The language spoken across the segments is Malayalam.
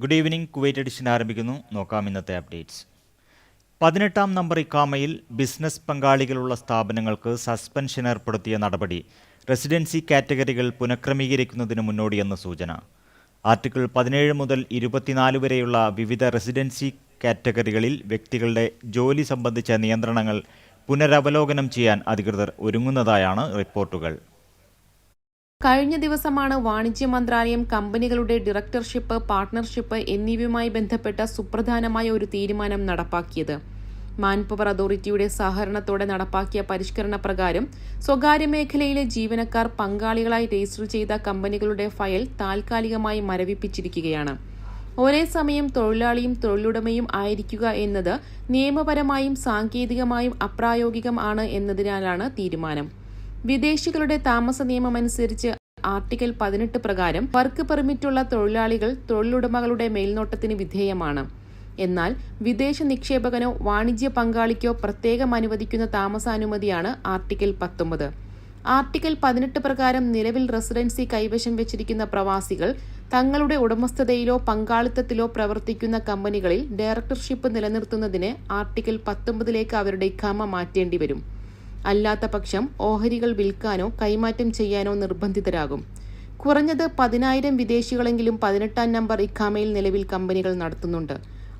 ഗുഡ് ഈവനിംഗ് കുവൈറ്റ് എഡിഷൻ ആരംഭിക്കുന്നു. നോക്കാം ഇന്നത്തെ അപ്ഡേറ്റ്സ് പതിനെട്ടാം നമ്പർ ഇക്കാമയിൽ ബിസിനസ് പങ്കാളികളുള്ള സ്ഥാപനങ്ങൾക്ക് സസ്പെൻഷൻ ഏർപ്പെടുത്തിയ നടപടി റെസിഡൻസി കാറ്റഗറികൾ പുനഃക്രമീകരിക്കുന്നതിന് മുന്നോടിയെന്ന് സൂചന. ആർട്ടിക്കിൾ പതിനേഴ് മുതൽ ഇരുപത്തിനാല് വരെയുള്ള വിവിധ റെസിഡൻസി കാറ്റഗറികളിൽ വ്യക്തികളുടെ ജോലി സംബന്ധിച്ച നിയന്ത്രണങ്ങൾ പുനരവലോകനം ചെയ്യാൻ അധികൃതർ ഒരുങ്ങുന്നതായാണ് റിപ്പോർട്ടുകൾ. കഴിഞ്ഞ ദിവസമാണ് വാണിജ്യ മന്ത്രാലയം കമ്പനികളുടെ ഡയറക്ടർഷിപ്പ് പാർട്ട്ണർഷിപ്പ് എന്നിവയുമായി ബന്ധപ്പെട്ട സുപ്രധാനമായ ഒരു തീരുമാനം നടപ്പാക്കിയത്. മാൻപവർ അതോറിറ്റിയുടെ സഹകരണത്തോടെ നടപ്പാക്കിയ പരിഷ്കരണ പ്രകാരം സ്വകാര്യ മേഖലയിലെ ജീവനക്കാർ പങ്കാളികളായി രജിസ്റ്റർ ചെയ്ത കമ്പനികളുടെ ഫയൽ താൽക്കാലികമായി മരവിപ്പിച്ചിരിക്കുകയാണ്. ഒരേ സമയം തൊഴിലാളിയും തൊഴിലുടമയും ആയിരിക്കുക എന്നത് നിയമപരമായും സാങ്കേതികമായും അപ്രായോഗികം ആണ് എന്നതിനാലാണ് തീരുമാനം. വിദേശികളുടെ താമസ നിയമമനുസരിച്ച് ആർട്ടിക്കൽ പതിനെട്ട് പ്രകാരം വർക്ക് പെർമിറ്റുള്ള തൊഴിലാളികൾ തൊഴിലുടമകളുടെ മേൽനോട്ടത്തിന് വിധേയമാണ്. എന്നാൽ വിദേശ നിക്ഷേപകനോ വാണിജ്യ പങ്കാളിക്കോ പ്രത്യേകം അനുവദിക്കുന്ന താമസാനുമതിയാണ് ആർട്ടിക്കൽ പത്തൊമ്പത്. ആർട്ടിക്കൽ പതിനെട്ട് പ്രകാരം നിലവിൽ റെസിഡൻസി കൈവശം വെച്ചിരിക്കുന്ന പ്രവാസികൾ തങ്ങളുടെ ഉടമസ്ഥതയിലോ പങ്കാളിത്തത്തിലോ പ്രവർത്തിക്കുന്ന കമ്പനികളിൽ ഡയറക്ടർഷിപ്പ് നിലനിർത്തുന്നതിന് ആർട്ടിക്കൽ പത്തൊമ്പതിലേക്ക് അവരുടെ ഖമ മാറ്റേണ്ടി വരും അല്ലാത്ത പക്ഷം ഓഹരികൾ വിൽക്കാനോ കൈമാറ്റം ചെയ്യാനോ നിർബന്ധിതരാകും. കുറഞ്ഞത് പതിനായിരം വിദേശികളെങ്കിലും പതിനെട്ടാം നമ്പർ ഇഖാമയിൽ നിലവിൽ കമ്പനികൾ നടത്തുന്നുണ്ട്.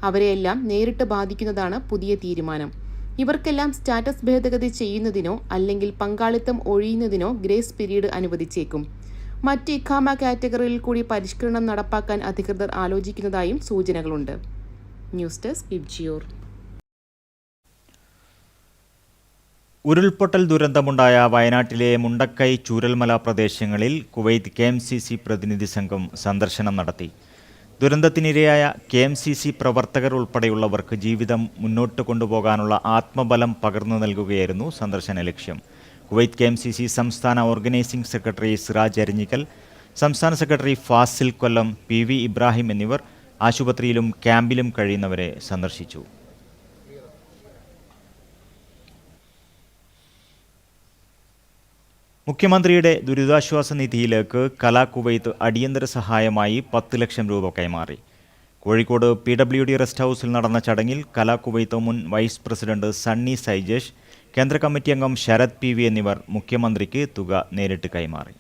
അവരെയെല്ലാം നേരിട്ട് ബാധിക്കുന്നതാണ് പുതിയ തീരുമാനം. ഇവർക്കെല്ലാം സ്റ്റാറ്റസ് ഭേദഗതി ചെയ്യുന്നതിനോ അല്ലെങ്കിൽ പങ്കാളിത്തം ഒഴിയുന്നതിനോ ഗ്രേസ് പീരീഡ് അനുവദിച്ചേക്കും. മറ്റ് ഇഖാമ കാറ്റഗറിയിൽ കൂടി പരിഷ്കരണം നടപ്പാക്കാൻ അധികൃതർ ആലോചിക്കുന്നതായും സൂചനകളുണ്ട്. ന്യൂസ് ഡെസ്ക് ഇബ്ജിയോർ. ഉരുൾപൊട്ടൽ ദുരന്തമുണ്ടായ വയനാട്ടിലെ മുണ്ടക്കൈ ചൂരൽമല പ്രദേശങ്ങളിൽ Kuwait K M C C പ്രതിനിധി സംഘം സന്ദർശനം നടത്തി. ദുരന്തത്തിനിരയായ കെ എം സി സി പ്രവർത്തകർ ഉൾപ്പെടെയുള്ളവർക്ക് ജീവിതം മുന്നോട്ട് കൊണ്ടുപോകാനുള്ള ആത്മബലം പകർന്നു നൽകുകയായിരുന്നു സന്ദർശന ലക്ഷ്യം. Kuwait K M C C സംസ്ഥാന ഓർഗനൈസിംഗ് സെക്രട്ടറി സിറാജ് അരിഞ്ഞിക്കൽ സംസ്ഥാന secretary Fasil Kollam P V Ibrahim എന്നിവർ ആശുപത്രിയിലും ക്യാമ്പിലും കഴിയുന്നവരെ സന്ദർശിച്ചു. മുഖ്യമന്ത്രിയുടെ ദുരിതാശ്വാസ നിധിയിലേക്ക് കലാ കുവൈത്ത് അടിയന്തര സഹായമായി പത്ത് ലക്ഷം രൂപ കൈമാറി. Kozhikode P W D rest ഹൗസിൽ നടന്ന ചടങ്ങിൽ കലാ കുവൈത്ത് മുൻ വൈസ് പ്രസിഡന്റ് സണ്ണി സൈജേഷ് കേന്ദ്ര കമ്മിറ്റി അംഗം ശരത് പി എന്നിവർ മുഖ്യമന്ത്രിക്ക് തുക നേരിട്ട് കൈമാറി.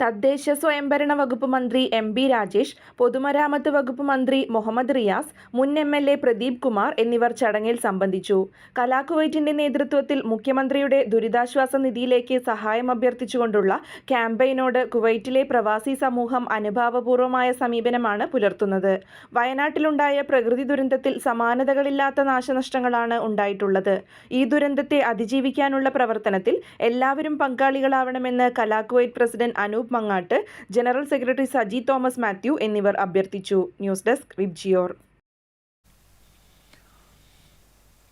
തദ്ദേശ സ്വയംഭരണ വകുപ്പ് മന്ത്രി എം ബി രാജേഷ് പൊതുമരാമത്ത് വകുപ്പ് മന്ത്രി മുഹമ്മദ് റിയാസ് മുൻ M L A Pradeep Kumar എന്നിവർ ചടങ്ങിൽ സംബന്ധിച്ചു. കലാകുവൈറ്റിന്റെ നേതൃത്വത്തിൽ മുഖ്യമന്ത്രിയുടെ ദുരിതാശ്വാസ നിധിയിലേക്ക് സഹായം അഭ്യർത്ഥിച്ചുകൊണ്ടുള്ള ക്യാമ്പയിനോട് കുവൈറ്റിലെ പ്രവാസി സമൂഹം അനുഭാവപൂർവമായ സമീപനമാണ് പുലർത്തുന്നത്. വയനാട്ടിലുണ്ടായ പ്രകൃതി ദുരന്തത്തിൽ സമാനതകളില്ലാത്ത നാശനഷ്ടങ്ങളാണ് ഉണ്ടായിട്ടുള്ളത്. ഈ ദുരന്തത്തെ അതിജീവിക്കാനുള്ള പ്രവർത്തനത്തിൽ എല്ലാവരും പങ്കാളികളാവണമെന്ന് Kala Kuwait president Anoop Mangatt general secretary Saji Thomas Mathew എന്നിവർ അഭ്യർത്ഥിച്ചു. ന്യൂസ് ഡെസ്ക് റിബ്ജിയോർ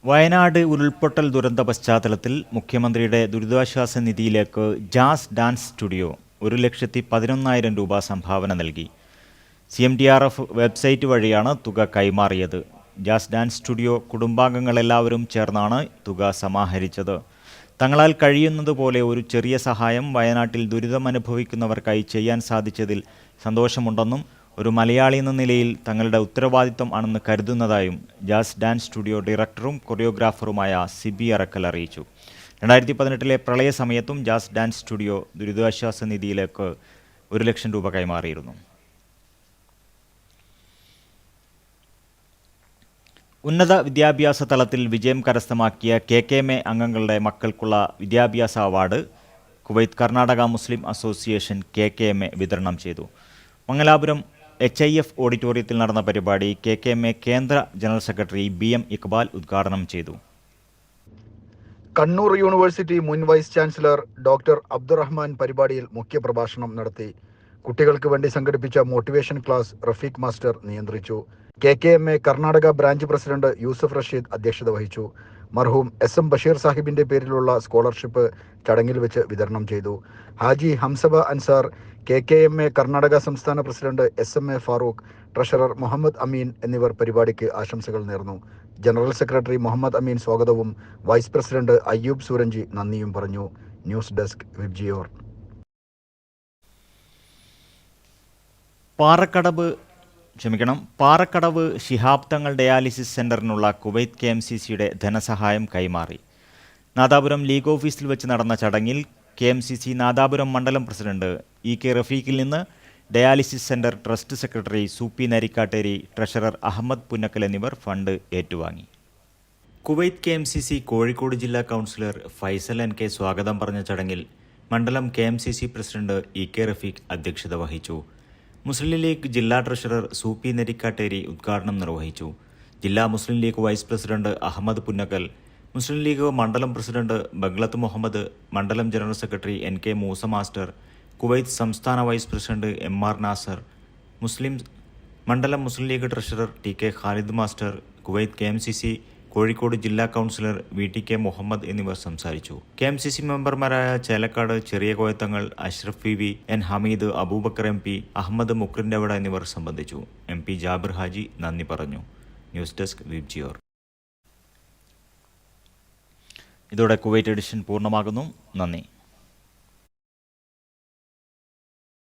വയനാട് ഉരുൾപൊട്ടൽ ദുരന്ത പശ്ചാത്തലത്തിൽ മുഖ്യമന്ത്രിയുടെ ദുരിതാശ്വാസ നിധിയിലേക്ക് ജാസ് ഡാൻസ് സ്റ്റുഡിയോ ഒരു ലക്ഷത്തി പതിനൊന്നായിരം രൂപ സംഭാവന നൽകി. C M D R F website വഴിയാണ് തുക കൈമാറിയത്. ജാസ് ഡാൻസ് സ്റ്റുഡിയോ കുടുംബാംഗങ്ങളെല്ലാവരും ചേർന്നാണ് തുക സമാഹരിച്ചത്. തങ്ങളാൽ കഴിയുന്നതുപോലെ ഒരു ചെറിയ സഹായം വയനാട്ടിൽ ദുരിതമനുഭവിക്കുന്നവർക്കായി ചെയ്യാൻ സാധിച്ചതിൽ സന്തോഷമുണ്ടെന്നും ഒരു മലയാളി എന്ന നിലയിൽ തങ്ങളുടെ ഉത്തരവാദിത്വം ആണെന്ന് കരുതുന്നതായും ജാസ് ഡാൻസ് സ്റ്റുഡിയോ ഡയറക്ടറും കൊറിയോഗ്രാഫറുമായ സിബി അറക്കൽ അറിയിച്ചു. രണ്ടായിരത്തി പതിനെട്ടിലെ പ്രളയ സമയത്തും ജാസ് ഡാൻസ് സ്റ്റുഡിയോ ദുരിതാശ്വാസ നിധിയിലേക്ക് ഒരു ലക്ഷം രൂപ കൈമാറിയിരുന്നു. ഉന്നത വിദ്യാഭ്യാസ തലത്തിൽ വിജയം കരസ്ഥമാക്കിയ കെ കെ എം എ അംഗങ്ങളുടെ മക്കൾക്കുള്ള വിദ്യാഭ്യാസ award Kuwait Karnataka Muslim association K K M A വിതരണം ചെയ്തു. മംഗലാപുരം എച്ച് ഐ എഫ് ഓഡിറ്റോറിയത്തിൽ നടന്ന പരിപാടി കെ കെ എം എ കേന്ദ്ര general secretary B M Iqbal ഉദ്ഘാടനം ചെയ്തു. കണ്ണൂർ യൂണിവേഴ്സിറ്റി മുൻ വൈസ് ചാൻസലർ ഡോക്ടർ അബ്ദുറഹ്മാൻ പരിപാടിയിൽ മുഖ്യപ്രഭാഷണം നടത്തി. കുട്ടികൾക്ക് വേണ്ടി സംഘടിപ്പിച്ച മോട്ടിവേഷൻ ക്ലാസ് റഫീഖ് മാസ്റ്റർ നിയന്ത്രിച്ചു. K K M A Karnataka branch president Yusuf Rasheed അധ്യക്ഷത വഹിച്ചു. മർഹൂം എസ് എം ബഷീർ സാഹിബിന്റെ പേരിലുള്ള സ്കോളർഷിപ്പ് ചടങ്ങിൽ വെച്ച് വിതരണം ചെയ്തു. Haji ഹംസബ Ansar K K M A Karnataka സംസ്ഥാന president S M A Farooq treasurer Muhammad Ameen എന്നിവർ പരിപാടിക്ക് ആശംസകൾ നേർന്നു. ജനറൽ സെക്രട്ടറി മുഹമ്മദ് അമീൻ സ്വാഗതവും വൈസ് പ്രസിഡന്റ് അയ്യൂബ് സൂരഞ്ചി നന്ദിയും പറഞ്ഞു. News desk VIBGYOR. പാറക്കടവ് ക്ഷമിക്കണം. പാറക്കടവ് ശിഹാബ് തങ്ങൾ ഡയാലിസിസ് സെന്ററിനുള്ള കുവൈത്ത് കെ എം സി സിയുടെ ധനസഹായം കൈമാറി. നാദാപുരം ലീഗ് ഓഫീസിൽ വെച്ച് നടന്ന ചടങ്ങിൽ K M C C Nadapuram മണ്ഡലം പ്രസിഡന്റ് ഇ കെ റഫീഖിൽ നിന്ന് dialysis centre trust secretary Soopi Narikkatteri treasurer Ahammed Punnakkal എന്നിവർ ഫണ്ട് ഏറ്റുവാങ്ങി. Kuwait K M C C Kozhikode ജില്ലാ കൗൺസിലർ ഫൈസൽ എൻ കെ സ്വാഗതം പറഞ്ഞ ചടങ്ങിൽ മണ്ഡലം K M C C president E K Rafeeq അധ്യക്ഷത വഹിച്ചു. മുസ്ലിം ലീഗ് ജില്ലാ ട്രഷറർ സൂപ്പി നരിക്കാട്ടേരി ഉദ്ഘാടനം നിർവഹിച്ചു. ജില്ലാ മുസ്ലിം ലീഗ് വൈസ് പ്രസിഡന്റ് അഹമ്മദ് പുന്നക്കൽ മുസ്ലിം ലീഗ് മണ്ഡലം പ്രസിഡന്റ് ബഗ്ലത്ത് മുഹമ്മദ് മണ്ഡലം general secretary N K Moosa master Kuwait സംസ്ഥാന vice president M R Nasar മുസ്ലിം മണ്ഡലം Muslim League treasurer T K Khalid master Kuwait K M C C Kozhikode ജില്ലാ councillor V T K Muhammed എന്നിവർ സംസാരിച്ചു. കെ എം സി സി മെമ്പർമാരായ ചേലക്കാട് ചെറിയ Koyathangal Ashraf P V N Hameed Aboobacker M P Ahammed മുക്രിന്റെവട എന്നിവർ സംബന്ധിച്ചു. എം പി ജാബിർ ഹാജി നന്ദി പറഞ്ഞു. News desk VIBGYOR. ഇതോടെ കുവൈറ്റ് എഡിഷൻ പൂർണമാകുന്നു. നന്ദി.